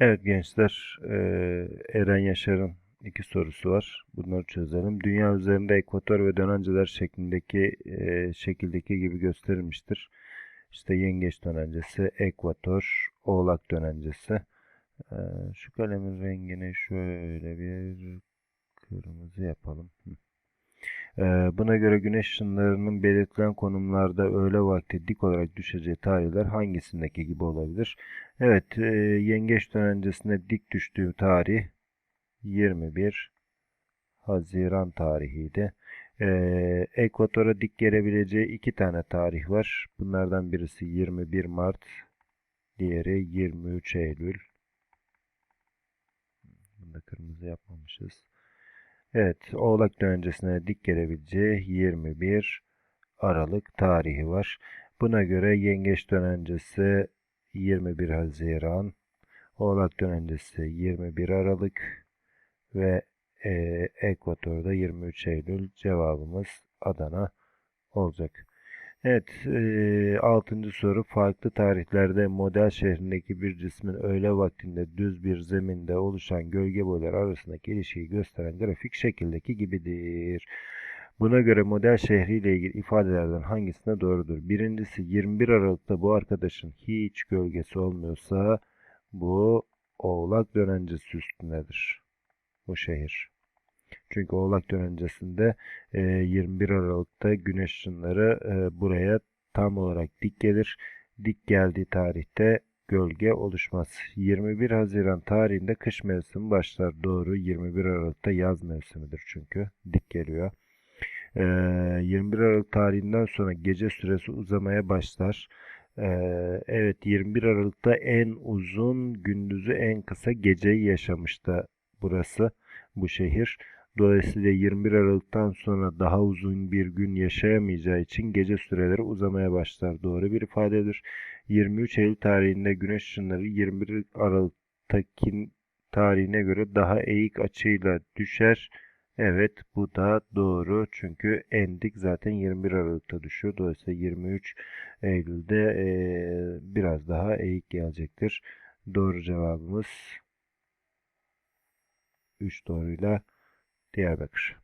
Evet gençler, eee, Eren Yaşar'ın iki sorusu var. Bunları çözelim. Dünya üzerinde ekvator ve dönenceler şeklindeki eee, şekildeki gibi gösterilmiştir. İşte yengeç dönencesi, ekvator, oğlak dönencesi. Eee, şu kalemin rengini şöyle bir kırmızı yapalım. Hı. Eee, buna göre güneş ışınlarının belirtilen konumlarda öğle vakti dik olarak düşeceği tarihler hangisindeki gibi olabilir? Evet, eee, yengeç dönencesine dik düştüğü tarih 21 Haziran tarihiydi. Eee, ekvatora dik gelebileceği iki tane tarih var. Bunlardan birisi 21 Mart, diğeri 23 Eylül. Bunu da kırmızı yapmamışız. Evet, Oğlak dönencesine dik gelebileceği 21 Aralık tarihi var. Buna göre Yengeç dönencesi 21 Haziran, Oğlak dönencesi 21 Aralık ve eee Ekvator'da 23 Eylül cevabımız Adana olacak. Evet, eee 6. soru farklı tarihlerde model şehrindeki bir cismin öğle vaktinde düz bir zeminde oluşan gölge boyları arasındaki ilişkiyi gösteren grafik şekildeki gibidir. Buna göre model şehriyle ilgili ifadelerden hangisine doğrudur? Birincisi 21 Aralık'ta bu arkadaşın hiç gölgesi olmuyorsa bu Oğlak dönencesi üstündedir. Bu şehir. Çünkü Oğlak dönencesinde e, 21 Aralık'ta güneş ışınları e, buraya tam olarak dik gelir. Dik geldiği tarihte gölge oluşmaz. 21 Haziran tarihinde kış mevsimi başlar. Doğru. 21 Aralık'ta yaz mevsimidir çünkü. Dik geliyor. E, 21 Aralık tarihinden sonra gece süresi uzamaya başlar. E, evet 21 Aralık'ta en uzun gündüzü en kısa geceyi yaşamıştı burası bu şehir. Dolayısıyla 21 Aralık'tan sonra daha uzun bir gün yaşayamayacağı için gece süreleri uzamaya başlar. Doğru bir ifadedir. 23 Eylül tarihinde güneş ışınları 21 Aralık'taki tarihine göre daha eğik açıyla düşer. Evet bu da doğru. Çünkü en dik zaten 21 Aralık'ta düşüyor. Dolayısıyla 23 Eylül'de eee, biraz daha eğik gelecektir. Doğru cevabımız 3 doğruyla the Airbags.